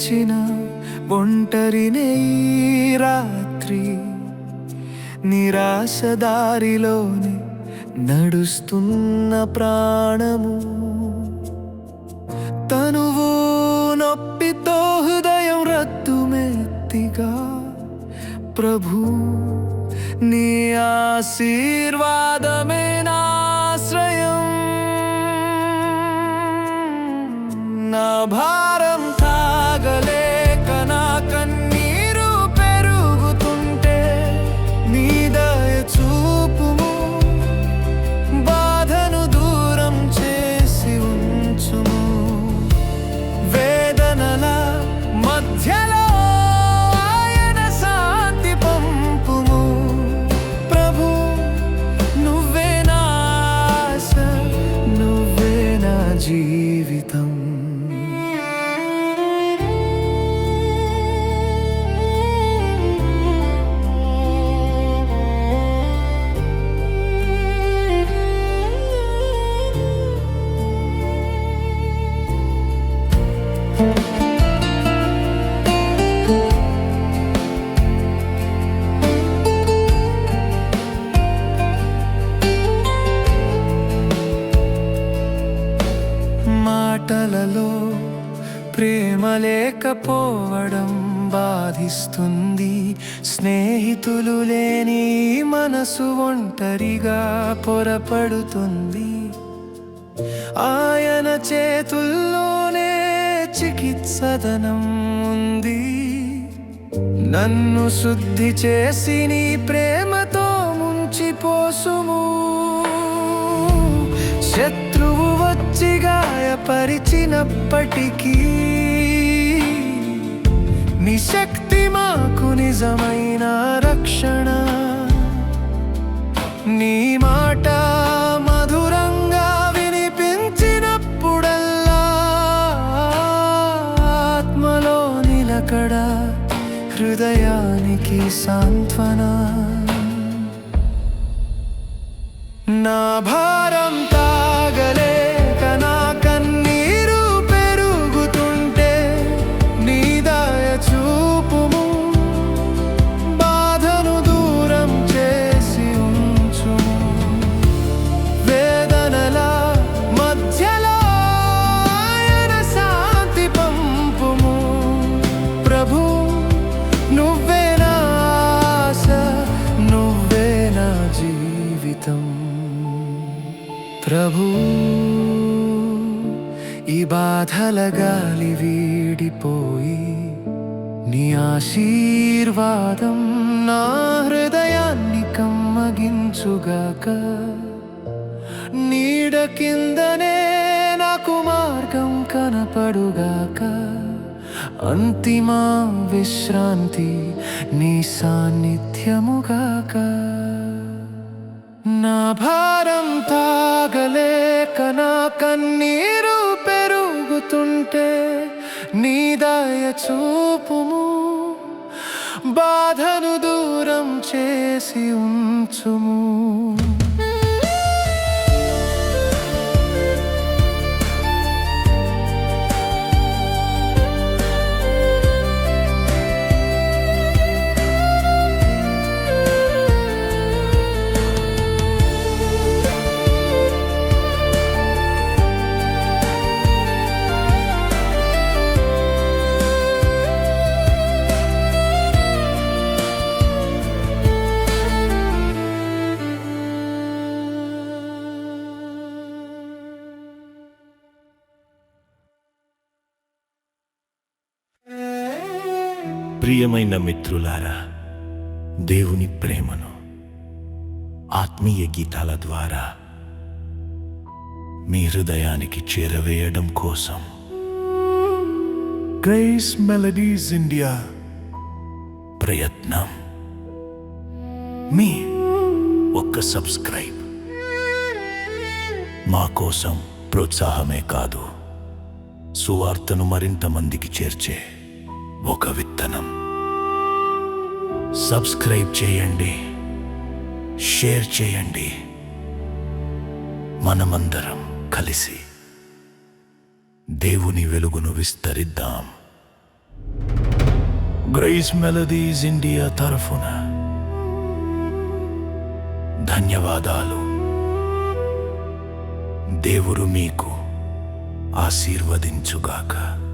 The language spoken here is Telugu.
పిలిచిన ఒంటరినే రాత్రి నిరాశ దారిలోనే నడుస్తున్న ప్రాణము. తనువు నొప్పితో హృదయం రద్దుమెత్తిగా ప్రభు నీ ఆశీర్వాదమే నాశ్రయం నా భా మాటలలో ప్రేమ లేకపోవడం బాధిస్తుంది. స్నేహితులు లేని మనసు ఒంటరిగా పొరపడుతుంది. ఆయన చేతుల్లోనే చికిత్సదనం ఉంది. నన్ను శుద్ధి చేసి నీ ప్రేమతో ముంచిపోసుము. శత్రు బలపరిచినప్పటికీ నీ శక్తి మాకు నిజమైన రక్షణ. నీ మాట మధురంగా వినిపించినప్పుడల్లా ఆత్మలో నిలకడ హృదయానికి సాంత్వన. నా భా ప్రభు ఈ బాధల గాలి వీడిపోయి నీ ఆశీర్వాదం నా హృదయాన్ని కమ్మగించుగాక. నీడ కిందనే నాకు మార్గం కనపడుగాక. అంతిమ విశ్రాంతి నీ సాన్నిధ్యముగాక. నా భారంతా తాగలేక నా కన్నీరు పెరుగుతుంటే నీ దయ చూపుము. బాధను దూరం చేసి ఉంచుము. ప్రియమైన మిత్రులారా దేవుని ప్రేమను ఆత్మీయ గీతాల ద్వారా మీ హృదయానికి చేరవేయడం కోసం. గ్రేస్ మెలడీస్ ఇండియా ప్రయత్నం. మీ ఒక్క సబ్స్క్రైబ్ మా కోసం ప్రోత్సాహమే కాదు సువార్తను మరింత మందికి చేర్చే ఒక విత్తనం. సబ్స్క్రైబ్ చేయండి. షేర్ చేయండి. మనమందరం కలిసి దేవుని వెలుగును విస్తరిద్దాం. గ్రైస్ మెలడీస్ ఇండియా తరఫున ధన్యవాదాలు. దేవుడు మీకు ఆశీర్వదించుగాక.